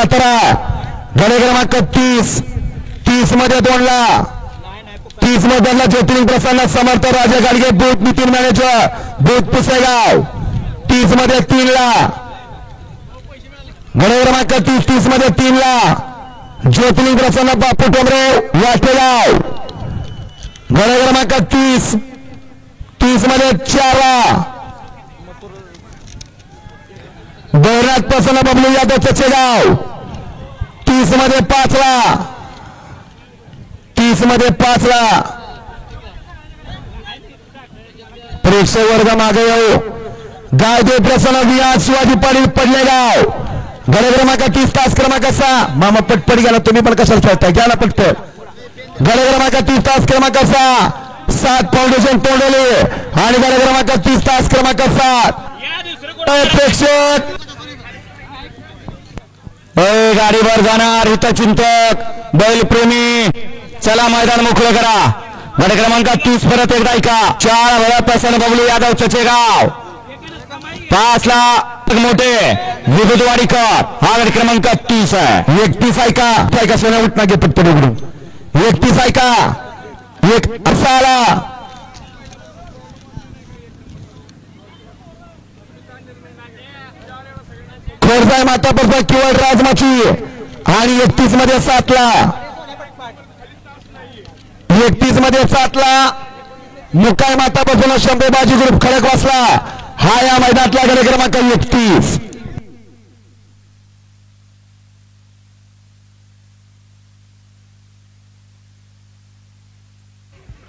सतरा गडे क्रमांक तीस. तीसमध्ये दोनला. तीसमध्ये ज्योतिर्लिंग प्रसन्न समर्थ राजा Gadge booth Nitin manager booth Pusegaon. तीसमध्ये तीन ला गडे क्रमांक तीस तीसमध्ये तीन ला ज्योतिर्लिंग प्रसन्न बापू टोमरे वाटेगाव. गडे क्रमांक तीस. तीसमध्ये चार ला बैरात प्रसन्न बबलू यादव चचेगाव तीसमध्ये पाच ला तीसमध्ये पाच ला प्रेक्षक वर्ग मागे येऊ. गायदेव प्रसन्न विहार शिवाजी पाटील पडले गाव. गड क्रमांक तीस तास क्रमांक सहा. मामा पटपट गेला. तुम्ही पण कशाला खेळताय? घ्या ना पटपट. गड क्रमांक तीस तास क्रमांक सहा. सात फाउंडेशन तोंडवले आणि गड क्रमांक तीस तास क्रमांक सात. प्रेक्षक गाडीवर जाणार हितचिंतक बैलप्रेमी चला मैदान मोकळं करा. गड क्रमांक तीस परत एकदा ऐका. चार वेळा प्रसन्न बबलू यादव चचेगाव. पाच ला मोठे विद्युत वाडीकर. हा गड क्रमांक तीस आहे. एकतीस ऐका. ऐका सोन्या उठना घे पत्ते उघडून एकतीस ऐका. एक असा आला खोरजाय माता बरोबर केवळ राजमाची. आणि एकतीसमध्ये सातला. एकतीसमध्ये सातला. मुकाय माता बसून शंभू बाजी ग्रुप खडक वाचला हा या मैदानातला गड क्रमांक एकतीस.